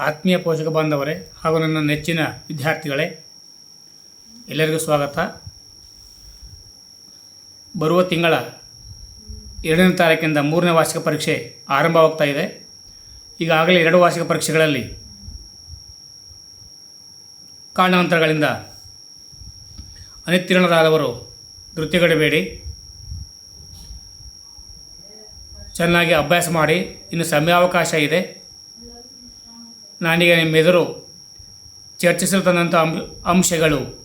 ಆತ್ಮೀಯ ಪೋಷಕ ಬಾಂಧವರೇ ಹಾಗೂ ನನ್ನ ನೆಚ್ಚಿನ ವಿದ್ಯಾರ್ಥಿಗಳೇ, ಎಲ್ಲರಿಗೂ ಸ್ವಾಗತ. ಬರುವ ತಿಂಗಳ ಎರಡನೇ ತಾರೀಕಿಂದ ಮೂರನೇ ವಾರ್ಷಿಕ ಪರೀಕ್ಷೆ ಆರಂಭವಾಗ್ತಾ ಇದೆ. ಈಗಾಗಲೇ ಎರಡು ವಾರ್ಷಿಕ ಪರೀಕ್ಷೆಗಳಲ್ಲಿ ಕಾರಣಾಂತರಗಳಿಂದ ಅನುತ್ತೀರ್ಣರಾದವರು ಧೃತಿಗಡಬೇಡಿ ಚೆನ್ನಾಗಿ ಅಭ್ಯಾಸ ಮಾಡಿ, ಇನ್ನು ಸಮಯಾವಕಾಶ ಇದೆ. ನಾನೀಗ ನಿಮ್ಮೆದುರು ಚರ್ಚಿಸಲು ತಂದಂಥ ಅಂಶ ಅಂಶಗಳು.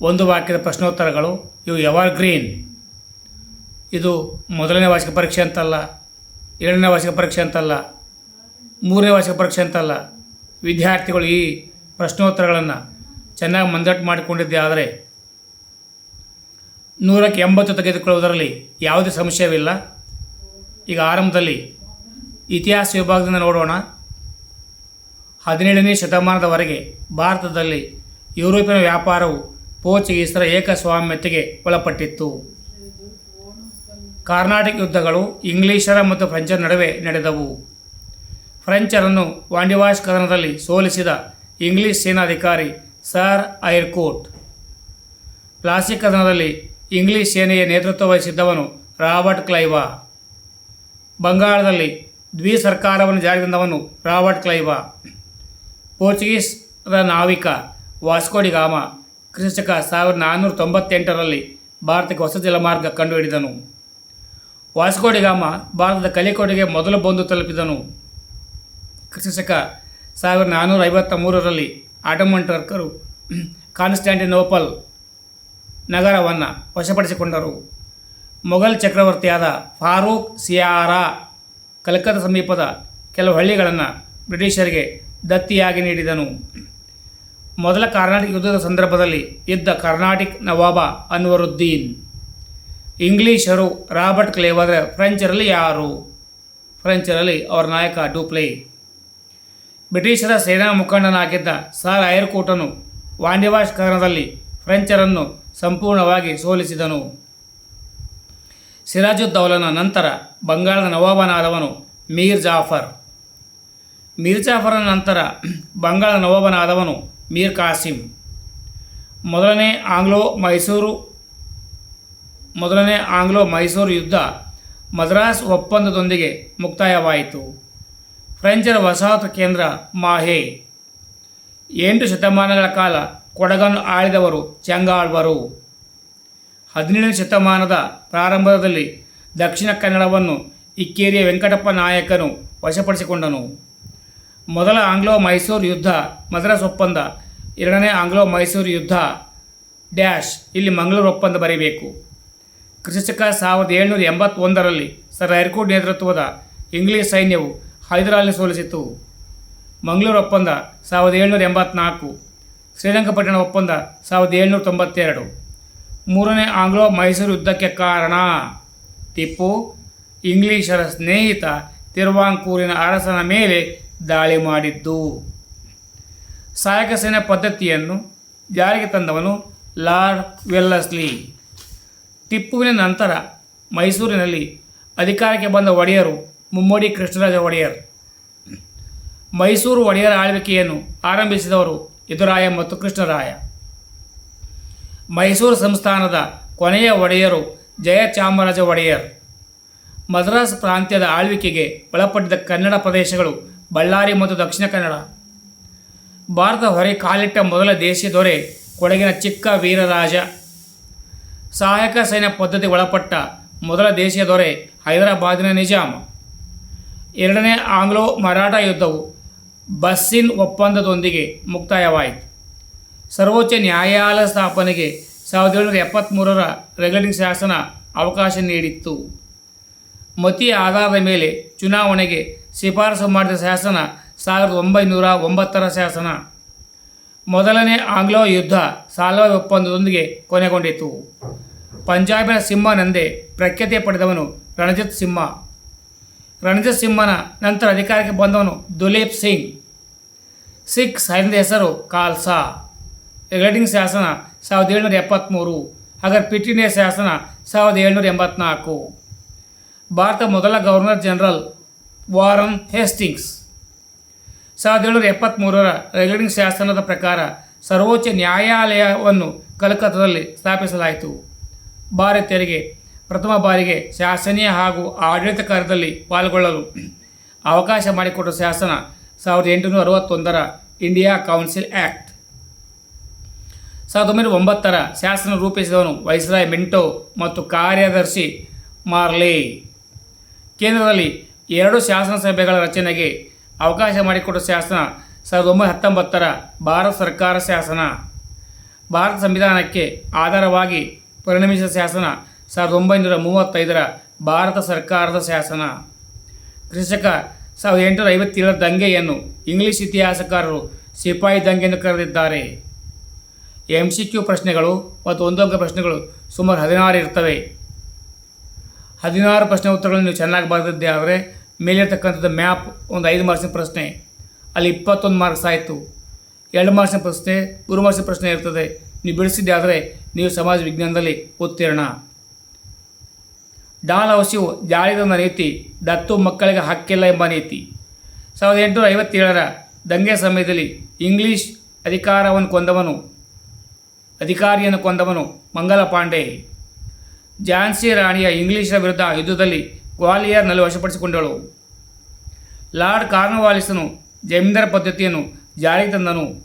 ಒಂದು ವಾಕ್ಯದ ಪ್ರಶ್ನೋತ್ತರಗಳು. ಇವು ಎವರ್ ಗ್ರೀನ್ ಇದು ಮೊದಲನೇ ವಾರ್ಷಿಕ ಪರೀಕ್ಷೆ ಅಂತಲ್ಲ ಎರಡನೇ ವಾರ್ಷಿಕ ಪರೀಕ್ಷೆ ಅಂತಲ್ಲ, ಮೂರನೇ ವಾರ್ಷಿಕ ಪರೀಕ್ಷೆ ಅಂತಲ್ಲ. ವಿದ್ಯಾರ್ಥಿಗಳು ಈ ಪ್ರಶ್ನೋತ್ತರಗಳನ್ನು ಚೆನ್ನಾಗಿ ಮಂದಟ್ಟು ಮಾಡಿಕೊಂಡಿದ್ದೆ ಆದರೆ ನೂರಕ್ಕೆ ಎಂಬತ್ತು ತೆಗೆದುಕೊಳ್ಳುವುದರಲ್ಲಿ ಯಾವುದೇ ಸಮಸ್ಯೆವಿಲ್ಲ ಈಗ ಆರಂಭದಲ್ಲಿ ಇತಿಹಾಸ ವಿಭಾಗದಿಂದ ನೋಡೋಣ. ಹದಿನೇಳನೇ ಶತಮಾನದವರೆಗೆ ಭಾರತದಲ್ಲಿ ಯುರೋಪಿನ ವ್ಯಾಪಾರವು ಪೋರ್ಚುಗೀಸರ ಏಕಸ್ವಾಮ್ಯತೆಗೆ ಒಳಪಟ್ಟಿತ್ತು. ಕಾರ್ನಾಟಿಕ್ ಯುದ್ಧಗಳು ಇಂಗ್ಲಿಷರ ಮತ್ತು ಫ್ರೆಂಚರ ನಡುವೆ ನಡೆದವು. ಫ್ರೆಂಚರನ್ನು ವಾಂಡಿವಾಶ್ ಕದನದಲ್ಲಿ ಸೋಲಿಸಿದ ಇಂಗ್ಲಿಷ್ ಸೇನಾಧಿಕಾರಿ ಸರ್ ಐರ್ಕೋಟ್. ಪ್ಲಾಸಿ ಕದನದಲ್ಲಿ ಇಂಗ್ಲಿಷ್ ಸೇನೆಯ ನೇತೃತ್ವ ವಹಿಸಿದ್ದವನು ರಾಬರ್ಟ್ ಕ್ಲೈವಾ. ಬಂಗಾಳದಲ್ಲಿ ದ್ವಿ ಸರ್ಕಾರವನ್ನು ಜಾರಿಗೆ ತಂದವನು ರಾಬರ್ಟ್ ಕ್ಲೈವ. ಪೋರ್ಚುಗೀಸ್ರ ನಾವಿಕ ವಾಸ್ಕೋಡಿಗಾಮ ಕ್ರಿಸ್ತಕ ಸಾವಿರದ ನಾನ್ನೂರ ತೊಂಬತ್ತೆಂಟರಲ್ಲಿ ಭಾರತಕ್ಕೆ ಹೊಸ ಜಲಮಾರ್ಗ ಕಂಡುಹಿಡಿದನು. ವಾಸ್ಕೋಡಿಗಾಮ ಭಾರತದ ಕಲಿಕೋಟೆಗೆ ಮೊದಲು ಬಂದು ತಲುಪಿದನು. ಕ್ರಿಸ್ತಕ ಸಾವಿರದ ನಾನ್ನೂರ ಐವತ್ತ ಮೂರರಲ್ಲಿ ಆಟಮನ್ ಕಾನ್ಸ್ಟ್ಯಾಂಟಿನೋಪಲ್ ನಗರವನ್ನು ವಶಪಡಿಸಿಕೊಂಡರು. ಮೊಘಲ್ ಚಕ್ರವರ್ತಿಯಾದ ಫಾರೂಕ್ ಸಿಯಾರಾ ಕಲ್ಕತ್ತಾ ಸಮೀಪದ ಕೆಲವು ಹಳ್ಳಿಗಳನ್ನು ಬ್ರಿಟಿಷರಿಗೆ ದತ್ತಿಯಾಗಿ ನೀಡಿದನು. ಮೊದಲ ಕರ್ನಾಟಕ ಯುದ್ಧದ ಸಂದರ್ಭದಲ್ಲಿ ಇದ್ದ ಕರ್ನಾಟಿಕ್ ನವಾಬ ಅನ್ವರುದ್ದೀನ್. ಇಂಗ್ಲೀಷರು ರಾಬರ್ಟ್ ಕ್ಲೇವರ್ ಫ್ರೆಂಚರಲ್ಲಿ ಯಾರು? ಫ್ರೆಂಚರಲ್ಲಿ ಅವರ ನಾಯಕ ಡೂಪ್ಲೆ. ಬ್ರಿಟಿಷರ ಸೇನಾ ಮುಖಂಡನಾಗಿದ್ದ ಸರ್ ಐರ್ಕೋಟನು ವಾಂಡಿವಾಶ್ ಕದನದಲ್ಲಿ ಫ್ರೆಂಚರನ್ನು ಸಂಪೂರ್ಣವಾಗಿ ಸೋಲಿಸಿದನು. ಸಿರಾಜುದ್ದೌಲನ ನಂತರ ಬಂಗಾಳದ ನವಾಬನಾದವನು ಮೀರ್ ಜಾಫರ್. ಮೀರ್ ಜಾಫರ್ನ ನಂತರ ಬಂಗಾಳದ ನವಾಬನಾದವನು ಮೀರ್ ಕಾಸಿಂ. ಮೊದಲನೇ ಆಂಗ್ಲೋ ಮೈಸೂರು, ಮೊದಲನೇ ಆಂಗ್ಲೋ ಮೈಸೂರು ಯುದ್ಧ ಮದ್ರಾಸ್ ಒಪ್ಪಂದದೊಂದಿಗೆ ಮುಕ್ತಾಯವಾಯಿತು. ಫ್ರೆಂಚರ ವಸಾಹತು ಕೇಂದ್ರ ಮಾಹೆ. ಎಂಟು ಶತಮಾನಗಳ ಕಾಲ ಕೊಡಗನ್ನು ಆಳಿದವರು ಚೆಂಗಾಳ್ವರು. ಹದಿನೇಳನೇ ಶತಮಾನದ ಪ್ರಾರಂಭದಲ್ಲಿ ದಕ್ಷಿಣ ಕನ್ನಡವನ್ನು ಇಕ್ಕೇರಿಯ ವೆಂಕಟಪ್ಪ ನಾಯಕನು ವಶಪಡಿಸಿಕೊಂಡನು. ಮೊದಲ ಆಂಗ್ಲೋ ಮೈಸೂರು ಯುದ್ಧ ಮದ್ರಾಸ್ ಒಪ್ಪಂದ, ಎರಡನೇ ಆಂಗ್ಲೋ ಮೈಸೂರು ಯುದ್ಧ ಡ್ಯಾಶ್ ಇಲ್ಲಿ ಮಂಗಳೂರು ಒಪ್ಪಂದ ಬರೀಬೇಕು. ಕ್ರಿಸ್ತಕ ಸಾವಿರದ ಏಳ್ನೂರ ಎಂಬತ್ತೊಂದರಲ್ಲಿ ಸರ್ ಐರ್ಕೋಟ್ ನೇತೃತ್ವದ ಇಂಗ್ಲಿಷ್ ಸೈನ್ಯವು ಹೈದರಾಲಿನ ಸೋಲಿಸಿತು ಮಂಗಳೂರು ಒಪ್ಪಂದ ಸಾವಿರದ ಏಳ್ನೂರ ಎಂಬತ್ನಾಲ್ಕು ಶ್ರೀರಂಗಪಟ್ಟಣ ಒಪ್ಪಂದ ಸಾವಿರದ ಏಳ್ನೂರ ತೊಂಬತ್ತೆರಡು. ಮೂರನೇ ಆಂಗ್ಲೋ ಮೈಸೂರು ಯುದ್ಧಕ್ಕೆ ಕಾರಣ ಟಿಪ್ಪು. ಇಂಗ್ಲಿಷರ ಸ್ನೇಹಿತ ತಿರುವಾಂಕೂರಿನ ಅರಸನ ಮೇಲೆ ದಾಳಿ ಮಾಡಿದ್ದು. ಸಹಾಯಕ ಸೇನೆ ಪದ್ಧತಿಯನ್ನು ಜಾರಿಗೆ ತಂದವನು ಲಾರ್ಡ್ ವೆಲ್ಲಸ್ಲಿ ಟಿಪ್ಪುವಿನ ನಂತರ ಮೈಸೂರಿನಲ್ಲಿ ಅಧಿಕಾರಕ್ಕೆ ಬಂದ ಒಡೆಯರು ಮುಮ್ಮಡಿ ಕೃಷ್ಣರಾಜ ಒಡೆಯರ್. ಮೈಸೂರು ಒಡೆಯರ ಆಳ್ವಿಕೆಯನ್ನು ಆರಂಭಿಸಿದವರು ಯದುರಾಯ ಮತ್ತು ಕೃಷ್ಣರಾಯ. ಮೈಸೂರು ಸಂಸ್ಥಾನದ ಕೊನೆಯ ಒಡೆಯರು ಜಯಚಾಮರಾಜ ಒಡೆಯರ್. ಮದ್ರಾಸ್ ಪ್ರಾಂತ್ಯದ ಆಳ್ವಿಕೆಗೆ ಒಳಪಟ್ಟಿದ್ದ ಕನ್ನಡ ಪ್ರದೇಶಗಳು ಬಳ್ಳಾರಿ ಮತ್ತು ದಕ್ಷಿಣ ಕನ್ನಡ. ಭಾರತ ಹೊರೆ ಕಾಲಿಟ್ಟ ಮೊದಲ ದೇಶೀಯ ದೊರೆ ಕೊಡಗಿನ ಚಿಕ್ಕ ವೀರರಾಜ. ಸಹಾಯಕ ಸೈನ್ಯ ಪದ್ಧತಿ ಒಳಪಟ್ಟ ಮೊದಲ ದೇಶೀಯ ದೊರೆ ಹೈದರಾಬಾದಿನ ನಿಜಾಮ ಎರಡನೇ ಆಂಗ್ಲೋ ಮರಾಠ ಯುದ್ಧವು ಬಸ್ಸಿನ್ ಒಪ್ಪಂದದೊಂದಿಗೆ ಮುಕ್ತಾಯವಾಯಿತು. ಸರ್ವೋಚ್ಚ ನ್ಯಾಯಾಲಯ ಸ್ಥಾಪನೆಗೆ ಸಾವಿರದ ಏಳುನೂರ ಎಪ್ಪತ್ತ್ಮೂರರ ರೆಗ್ಯುಲೇಟಿಂಗ್ ಶಾಸನ ಅವಕಾಶ ನೀಡಿತ್ತು. ಮತಿಯ ಆಧಾರದ ಮೇಲೆ ಚುನಾವಣೆಗೆ ಶಿಫಾರಸು ಮಾಡಿದ ಶಾಸನ ಸಾವಿರದ ಒಂಬೈನೂರ ಒಂಬತ್ತರ ಶಾಸನ. ಮೊದಲನೇ ಆಂಗ್ಲೋ ಯುದ್ಧ ಸಾಲ್ವಾಯ್ ಒಪ್ಪಂದದೊಂದಿಗೆ ಕೊನೆಗೊಂಡಿತು. ಪಂಜಾಬಿನ ಸಿಂಹನೆಂದೇ ಪ್ರಖ್ಯಾತಿ ಪಡೆದವನು ರಣಜಿತ್ ಸಿಂಹ. ರಣಜಿತ್ ಸಿಂಹನ ನಂತರ ಅಧಿಕಾರಕ್ಕೆ ಬಂದವನು ದುಲೀಪ್ ಸಿಂಗ್. ಸಿಖ್ ಸೈನ್ಯದ ಹೆಸರು ಖಾಲ್ಸಾ. ರೆಗ್ಯುಲೇಟಿಂಗ್ ಶಾಸನ ಸಾವಿರದ ಏಳ್ನೂರ ಎಪ್ಪತ್ತ್ಮೂರು ಹಾಗಾದ್ರೆ ಪಿಟಿನಿಯ ಶಾಸನ ಸಾವಿರದ ಏಳ್ನೂರ ಎಂಬತ್ನಾಲ್ಕು. ಭಾರತ ಮೊದಲ ಗವರ್ನರ್ ಜನರಲ್ ವಾರನ್ ಹೇಸ್ಟಿಂಗ್ಸ್. ಸಾವಿರದ ಏಳ್ನೂರ ಎಪ್ಪತ್ತ್ಮೂರರ ರೆಗ್ಯುಲೇಟಿಂಗ್ ಶಾಸನದ ಪ್ರಕಾರ ಸರ್ವೋಚ್ಚ ನ್ಯಾಯಾಲಯವನ್ನು ಕಲ್ಕತ್ತಾದಲ್ಲಿ ಸ್ಥಾಪಿಸಲಾಯಿತು. ಭಾರತೀಯರಿಗೆ ಪ್ರಥಮ ಬಾರಿಗೆ ಶಾಸನೀಯ ಹಾಗೂ ಆಡಳಿತ ಕಾರ್ಯದಲ್ಲಿ ಪಾಲ್ಗೊಳ್ಳಲು ಅವಕಾಶ ಮಾಡಿಕೊಟ್ಟ ಶಾಸನ ಸಾವಿರದ ಎಂಟುನೂರ ಅರವತ್ತೊಂದರ ಇಂಡಿಯಾ ಕೌನ್ಸಿಲ್ ಆ್ಯಕ್ಟ್ ಸಾವಿರದ ಒಂಬೈನೂರ ಒಂಬತ್ತರ ಶಾಸನ ರೂಪಿಸಿದವನು ವೈಸ್ರಾಯ್ ಮಿಂಟೋ ಮತ್ತು ಕಾರ್ಯದರ್ಶಿ ಮಾರ್ಲಿ. ಕೇಂದ್ರದಲ್ಲಿ ಎರಡು ಶಾಸನ ಸಭೆಗಳ ರಚನೆಗೆ ಅವಕಾಶ ಮಾಡಿಕೊಟ್ಟ ಶಾಸನ ಸಾವಿರದ ಒಂಬೈನೂರ ಹತ್ತೊಂಬತ್ತರ ಭಾರತ ಸರ್ಕಾರ ಶಾಸನ. ಭಾರತ ಸಂವಿಧಾನಕ್ಕೆ ಆಧಾರವಾಗಿ ಪರಿಣಮಿಸಿದ ಶಾಸನ ಸಾವಿರದ ಒಂಬೈನೂರ ಮೂವತ್ತೈದರ ಭಾರತ ಸರ್ಕಾರದ ಶಾಸನ. ಕೃಷಕ ಸಾವಿರದ ಎಂಟುನೂರ ಐವತ್ತೇಳರ ದಂಗೆಯನ್ನು ಇಂಗ್ಲಿಷ್ ಇತಿಹಾಸಕಾರರು ಸಿಪಾಯಿ ದಂಗೆ ಎಂದು ಕರೆದಿದ್ದಾರೆ. ಎಂ ಸಿ ಕ್ಯೂ ಪ್ರಶ್ನೆಗಳು ಮತ್ತು ಒಂದು ಅಂಕ ಪ್ರಶ್ನೆಗಳು ಸುಮಾರು ಹದಿನಾರು ಇರ್ತವೆ. ಹದಿನಾರು ಪ್ರಶ್ನೆ ಉತ್ತರಗಳನ್ನು ನೀವು ಚೆನ್ನಾಗಿ ಬರೆದಿದ್ದೆ ಆದರೆ ಮೇಲಿರ್ತಕ್ಕಂಥದ್ದು ಮ್ಯಾಪ್ ಒಂದು ಐದು ಮಾರ್ಕ್ಸಿನ ಪ್ರಶ್ನೆ, ಅಲ್ಲಿ ಇಪ್ಪತ್ತೊಂದು ಮಾರ್ಕ್ಸ್ ಆಯಿತು. ಎರಡು ಮಾರ್ಕ್ಸಿನ ಪ್ರಶ್ನೆ, ಮೂರು ಮಾರ್ಕ್ಸಿನ ಪ್ರಶ್ನೆ ಇರ್ತದೆ. ನೀವು ಬಿಡಿಸಿದ್ದೆ ಆದರೆ ನೀವು ಸಮಾಜ ವಿಜ್ಞಾನದಲ್ಲಿ ಉತ್ತೀರ್ಣ ಡಾಲ್ ಔಷಿಯು ಜಾರಿದಂದ ನೀತಿ ದತ್ತು ಮಕ್ಕಳಿಗೆ ಹಕ್ಕಿಲ್ಲ ಎಂಬ ನೀತಿ. ಸಾವಿರದ ಎಂಟುನೂರ ಐವತ್ತೇಳರ ದಂಗೆ ಸಮಯದಲ್ಲಿ ಇಂಗ್ಲೀಷ್ ಅಧಿಕಾರವನ್ನು ಕೊಂದವನು ಅಧಿಕಾರಿಯನ್ನು ಕೊಂದವನು ಮಂಗಲ ಪಾಂಡೆ ಝಾನ್ಸಿ ರಾಣಿಯ ಇಂಗ್ಲಿಷರ ವಿರುದ್ಧ ಯುದ್ಧದಲ್ಲಿ ಗ್ವಾಲಿಯರ್ನಲ್ಲಿ ವಶಪಡಿಸಿಕೊಂಡಳು. ಲಾರ್ಡ್ ಕಾರ್ನವಾಲಿಸನು ಜಮೀನ್ದಾರ ಪದ್ಧತಿಯನ್ನು ಜಾರಿಗೆ ತಂದನು.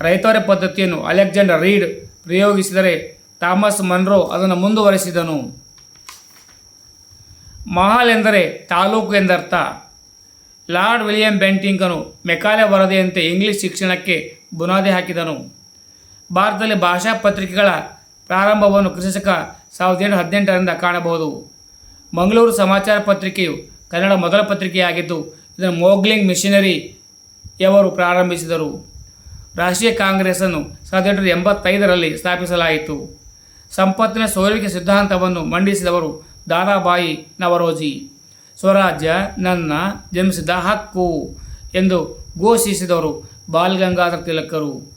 ರೈತರ ಪದ್ಧತಿಯನ್ನು ಅಲೆಕ್ಸಾಂಡರ್ ರೀಡ್ ಪ್ರಯೋಗಿಸಿದರೆ ಥಾಮಸ್ ಮನ್ರೋ ಅದನ್ನು ಮುಂದುವರೆಸಿದನು. ಮಹಲ್ ಎಂದರೆ ತಾಲೂಕು ಎಂದರ್ಥ. ಲಾರ್ಡ್ ವಿಲಿಯಂ ಬೆಂಟಿಂಕನು ಮೆಕಾಲೆ ವರದಿಯಂತೆ ಇಂಗ್ಲಿಷ್ ಶಿಕ್ಷಣಕ್ಕೆ ಬುನಾದಿ ಹಾಕಿದನು. ಭಾರತದಲ್ಲಿ ಭಾಷಾ ಪತ್ರಿಕೆಗಳ ಪ್ರಾರಂಭವನ್ನು ಕೃಷಿಕ ಸಾವಿರದ ಏಳು ಹದಿನೆಂಟರಿಂದ ಕಾಣಬಹುದು. ಮಂಗಳೂರು ಸಮಾಚಾರ ಪತ್ರಿಕೆಯು ಕನ್ನಡ ಮೊದಲ ಪತ್ರಿಕೆಯಾಗಿದ್ದು, ಇದನ್ನು ಮೋಗ್ಲಿಂಗ್ ಮಿಷನರಿಯವರು ಪ್ರಾರಂಭಿಸಿದರು. ರಾಷ್ಟ್ರೀಯ ಕಾಂಗ್ರೆಸ್ಸನ್ನು ಸಾವಿರದ ಎಂಟುನೂರ ಎಂಬತ್ತೈದರಲ್ಲಿ ಸ್ಥಾಪಿಸಲಾಯಿತು. ಸಂಪತ್ತಿನ ಸೋಲಿಕೆ ಸಿದ್ಧಾಂತವನ್ನು ಮಂಡಿಸಿದವರು ದಾದಾಬಾಯಿ ನವರೋಜಿ. ಸ್ವರಾಜ್ಯ ನನ್ನ ಜನ್ಮಿಸಿದ ಹಕ್ಕು ಎಂದು ಘೋಷಿಸಿದವರು ಬಾಲ್ ಗಂಗಾಧರ ತಿಲಕರು.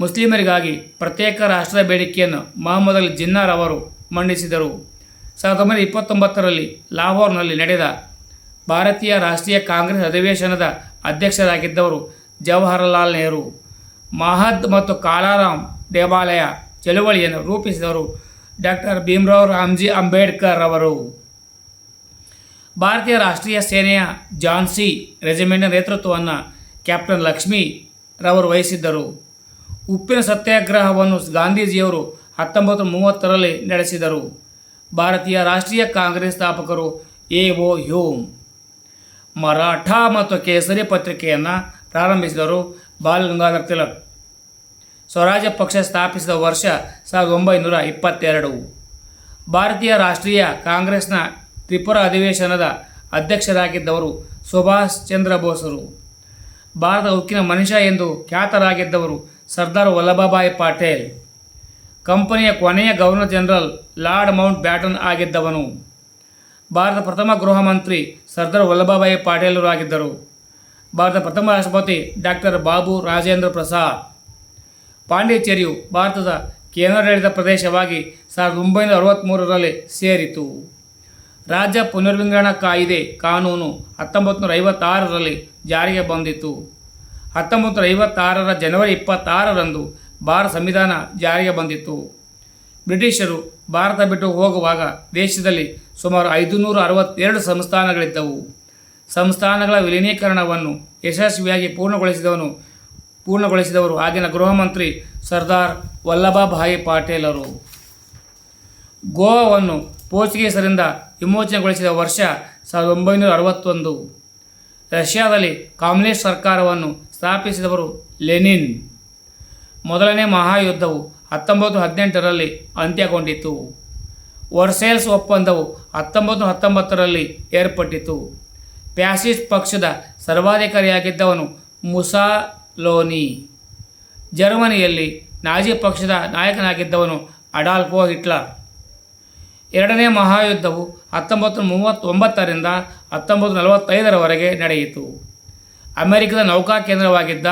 ಮುಸ್ಲಿಮರಿಗಾಗಿ ಪ್ರತ್ಯೇಕ ರಾಷ್ಟ್ರದ ಬೇಡಿಕೆಯನ್ನು ಮೊಹಮ್ಮದ್ ಅಲಿ ಜಿನ್ನಾರ್ ಅವರು ಮಂಡಿಸಿದರು. ಸಾವಿರದ ಒಂಬೈನೂರ ಇಪ್ಪತ್ತೊಂಬತ್ತರಲ್ಲಿ ಲಾಹೋರ್ನಲ್ಲಿ ನಡೆದ ಭಾರತೀಯ ರಾಷ್ಟ್ರೀಯ ಕಾಂಗ್ರೆಸ್ ಅಧಿವೇಶನದ ಅಧ್ಯಕ್ಷರಾಗಿದ್ದವರು ಜವಾಹರಲಾಲ್ ನೆಹರು. ಮಹದ್ ಮತ್ತು ಕಾಲಾರಾಮ್ ದೇವಾಲಯ ಚಳುವಳಿಯನ್ನು ರೂಪಿಸಿದವರು ಡಾಕ್ಟರ್ ಭೀಮರಾವ್ ರಾಮ್ಜಿ ಅಂಬೇಡ್ಕರ್ ಅವರು. ಭಾರತೀಯ ರಾಷ್ಟ್ರೀಯ ಸೇನೆಯ ಜಾನ್ಸಿ ರೆಜಿಮೆಂಟ್ನ ನೇತೃತ್ವವನ್ನು ಕ್ಯಾಪ್ಟನ್ ಲಕ್ಷ್ಮೀ ರವರು ವಹಿಸಿದ್ದರು. ಉಪ್ಪಿನ ಸತ್ಯಾಗ್ರಹವನ್ನು ಗಾಂಧೀಜಿಯವರು ಹತ್ತೊಂಬತ್ತು ಮೂವತ್ತರಲ್ಲಿ ನಡೆಸಿದರು. ಭಾರತೀಯ ರಾಷ್ಟ್ರೀಯ ಕಾಂಗ್ರೆಸ್ ಸ್ಥಾಪಕರು ಎ ಒ ಹ್ಯೂಮ್ ಮರಾಠ ಮತ್ತು ಕೇಸರಿ ಪತ್ರಿಕೆಯನ್ನು ಪ್ರಾರಂಭಿಸಿದರು ಬಾಲ್ ಗಂಗಾಧರ್ ತಿಲಕ್. ಸ್ವರಾಜ್ಯ ಪಕ್ಷ ಸ್ಥಾಪಿಸಿದ ವರ್ಷ ಸಾವಿರದ ಒಂಬೈನೂರ ಇಪ್ಪತ್ತೆರಡು. ಭಾರತೀಯ ರಾಷ್ಟ್ರೀಯ ಕಾಂಗ್ರೆಸ್ನ ತ್ರಿಪುರ ಅಧಿವೇಶನದ ಅಧ್ಯಕ್ಷರಾಗಿದ್ದವರು ಸುಭಾಷ್ ಚಂದ್ರ ಬೋಸರು. ಭಾರತ ಉಕ್ಕಿನ ಮನುಷ್ಯ ಎಂದು ಖ್ಯಾತರಾಗಿದ್ದವರು ಸರ್ದಾರ್ ವಲ್ಲಭಭಾಯಿ ಪಾಟೇಲ್. ಕಂಪನಿಯ ಕೊನೆಯ governor general Lord Mountbatten ಆಗಿದ್ದವನು. ಭಾರತ ಪ್ರಥಮ ಗೃಹ ಮಂತ್ರಿ ಸರ್ದಾರ್ ವಲ್ಲಭಭಾಯಿ ಪಾಟೇಲರು ಆಗಿದ್ದರು. ಭಾರತ ಪ್ರಥಮ ರಾಷ್ಟ್ರಪತಿ ಡಾಕ್ಟರ್ ಬಾಬು ರಾಜೇಂದ್ರ ಪ್ರಸಾದ್. ಪಾಂಡಿಚೇರಿಯು ಭಾರತದ ಕೇಂದ್ರಾಡಳಿತ ಪ್ರದೇಶವಾಗಿ ಸಾವಿರದ ಒಂಬೈನೂರ ಅರವತ್ತ್ಮೂರರಲ್ಲಿ ಸೇರಿತು. ರಾಜ್ಯ ಪುನರ್ವಿಂಗಡಣಾ ಕಾಯಿದೆ ಕಾನೂನು ಹತ್ತೊಂಬತ್ತು ನೂರ ಐವತ್ತಾರರಲ್ಲಿ ಜಾರಿಗೆ ಬಂದಿತು ಹತ್ತೊಂಬತ್ತು ನೂರ ಐವತ್ತಾರರ ಜನವರಿ ಇಪ್ಪತ್ತಾರರಂದು ಭಾರತ ಸಂವಿಧಾನ ಜಾರಿಗೆ ಬಂದಿತ್ತು. ಬ್ರಿಟಿಷರು ಭಾರತ ಬಿಟ್ಟು ಹೋಗುವಾಗ ದೇಶದಲ್ಲಿ ಸುಮಾರು ಐದುನೂರ ಅರವತ್ತೆರಡು ಸಂಸ್ಥಾನಗಳಿದ್ದವು. ಸಂಸ್ಥಾನಗಳ ವಿಲೀನೀಕರಣವನ್ನು ಯಶಸ್ವಿಯಾಗಿ ಪೂರ್ಣಗೊಳಿಸಿದವನು, ಪೂರ್ಣಗೊಳಿಸಿದವರು ಆಗಿನ ಗೃಹ ಮಂತ್ರಿ ಸರ್ದಾರ್ ವಲ್ಲಭಭಾಯಿ ಪಾಟೀಲರು. ಗೋವಾವನ್ನು ಪೋರ್ಚುಗೀಸರಿಂದ ವಿಮೋಚನೆಗೊಳಿಸಿದ ವರ್ಷ ಸಾವಿರದ ಒಂಬೈನೂರ ಅರವತ್ತೊಂದು ರಷ್ಯಾದಲ್ಲಿ ಕಾಮ್ಯುನಿಸ್ಟ್ ಸರ್ಕಾರವನ್ನು ಸ್ಥಾಪಿಸಿದವರು ಲೆನಿನ್. ಮೊದಲನೇ ಮಹಾಯುದ್ಧವು ಹತ್ತೊಂಬತ್ತು ಹದಿನೆಂಟರಲ್ಲಿ ಅಂತ್ಯಗೊಂಡಿತು. ವರ್ಸೇಲ್ಸ್ ಒಪ್ಪಂದವು ಹತ್ತೊಂಬತ್ತು ಹತ್ತೊಂಬತ್ತರಲ್ಲಿ ಏರ್ಪಟ್ಟಿತು. ಪ್ಯಾಸಿಸ್ಟ್ ಪಕ್ಷದ ಸರ್ವಾಧಿಕಾರಿಯಾಗಿದ್ದವನು ಮುಸಾಲೋನಿ. ಜರ್ಮನಿಯಲ್ಲಿ ನಾಜಿ ಪಕ್ಷದ ನಾಯಕನಾಗಿದ್ದವನು ಅಡಾಲ್ಫೋ ಹಿಟ್ಲರ್. ಎರಡನೇ ಮಹಾಯುದ್ಧವು ಹತ್ತೊಂಬತ್ತು ಮೂವತ್ತೊಂಬತ್ತರಿಂದ ಹತ್ತೊಂಬತ್ತು ನಲವತ್ತೈದರವರೆಗೆ ನಡೆಯಿತು. ಅಮೆರಿಕದ ನೌಕಾ ಕೇಂದ್ರವಾಗಿದ್ದ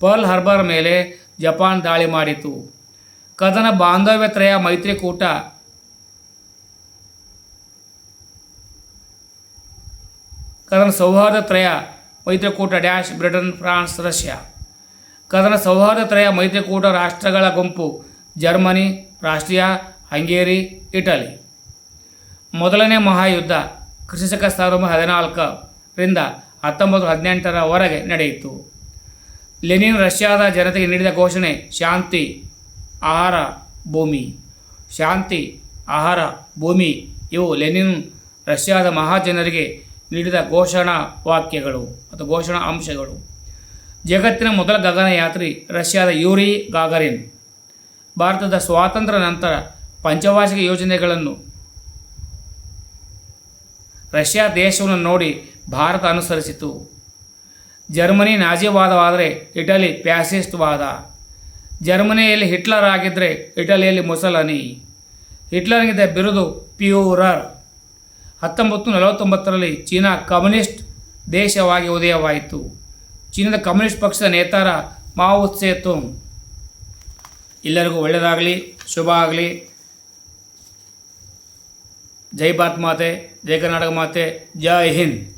ಪರ್ಲ್ ಹಾರ್ಬರ್ ಮೇಲೆ ಜಪಾನ್ ದಾಳಿ ಮಾಡಿತು ಕದನ ಬಾಂಧವ್ಯತ್ರಯ ಮೈತ್ರಿಕೂಟ ಕದನ ಸೌಹಾರ್ದತ್ರಯ ಮೈತ್ರಿಕೂಟ ಡ್ಯಾಶ್ ಬ್ರಿಟನ್, ಫ್ರಾನ್ಸ್, ರಷ್ಯಾ. ಕದನ ಸೌಹಾರ್ದತ್ರಯ ಮೈತ್ರಿಕೂಟ ರಾಷ್ಟ್ರಗಳ ಗುಂಪು ಜರ್ಮನಿ, ರಾಷ್ಟ್ರೀಯ, ಹಂಗೇರಿ, ಇಟಲಿ. ಮೊದಲನೇ ಮಹಾಯುದ್ಧ ಕೃಷಿಕ ಸಾವಿರದ ಹದಿನಾಲ್ಕರಿಂದ ಹತ್ತೊಂಬತ್ತು ಹದಿನೆಂಟರವರೆಗೆ ನಡೆಯಿತು. ಲೆನಿನ್ ರಷ್ಯಾದ ಜನತೆಗೆ ನೀಡಿದ ಘೋಷಣೆ, ಶಾಂತಿ, ಆಹಾರ, ಭೂಮಿ, ಶಾಂತಿ, ಆಹಾರ, ಭೂಮಿ, ಇವು ಲೆನಿನ್ ರಷ್ಯಾದ ಮಹಾಜನರಿಗೆ ನೀಡಿದ ಘೋಷಣಾ ವಾಕ್ಯಗಳು ಅಥವಾ ಘೋಷಣಾ ಅಂಶಗಳು. ಜಗತ್ತಿನ ಮೊದಲ ಗಗನಯಾತ್ರಿ ರಷ್ಯಾದ ಯೂರಿ ಗಾಗರಿನ್. ಭಾರತದ ಸ್ವಾತಂತ್ರ್ಯ ನಂತರ ಪಂಚವಾರ್ಷಿಕ ಯೋಜನೆಗಳನ್ನು ರಷ್ಯಾ ದೇಶವನ್ನು ನೋಡಿ ಭಾರತ ಅನುಸರಿಸಿತು. ಜರ್ಮನಿ ನಾಜಿವಾದವಾದರೆ ಇಟಲಿ ಪ್ಯಾಸಿಸ್ಟ್ವಾದ ಜರ್ಮನಿಯಲ್ಲಿ ಹಿಟ್ಲರ್ ಆಗಿದ್ದರೆ ಇಟಲಿಯಲ್ಲಿ ಮುಸಲನಿ. ಹಿಟ್ಲರ್ಗಿದ್ದ ಬಿರುದು ಪ್ಯೂರರ್. ಹತ್ತೊಂಬತ್ತು ನಲವತ್ತೊಂಬತ್ತರಲ್ಲಿ ಚೀನಾ ಕಮ್ಯುನಿಸ್ಟ್ ದೇಶವಾಗಿ ಉದಯವಾಯಿತು. ಚೀನಾದ ಕಮ್ಯುನಿಸ್ಟ್ ಪಕ್ಷದ ನೇತಾರ ಮಾವು ಸೇತುಂಗ್ ಎಲ್ಲರಿಗೂ ಒಳ್ಳೆಯದಾಗಲಿ, ಶುಭ ಆಗಲಿ. ಜೈ ಭಾರತ್ ಮಾತೆ, ಜೈ ಕರ್ನಾಟಕ ಮಾತೆ, ಜೈ ಹಿಂದ್.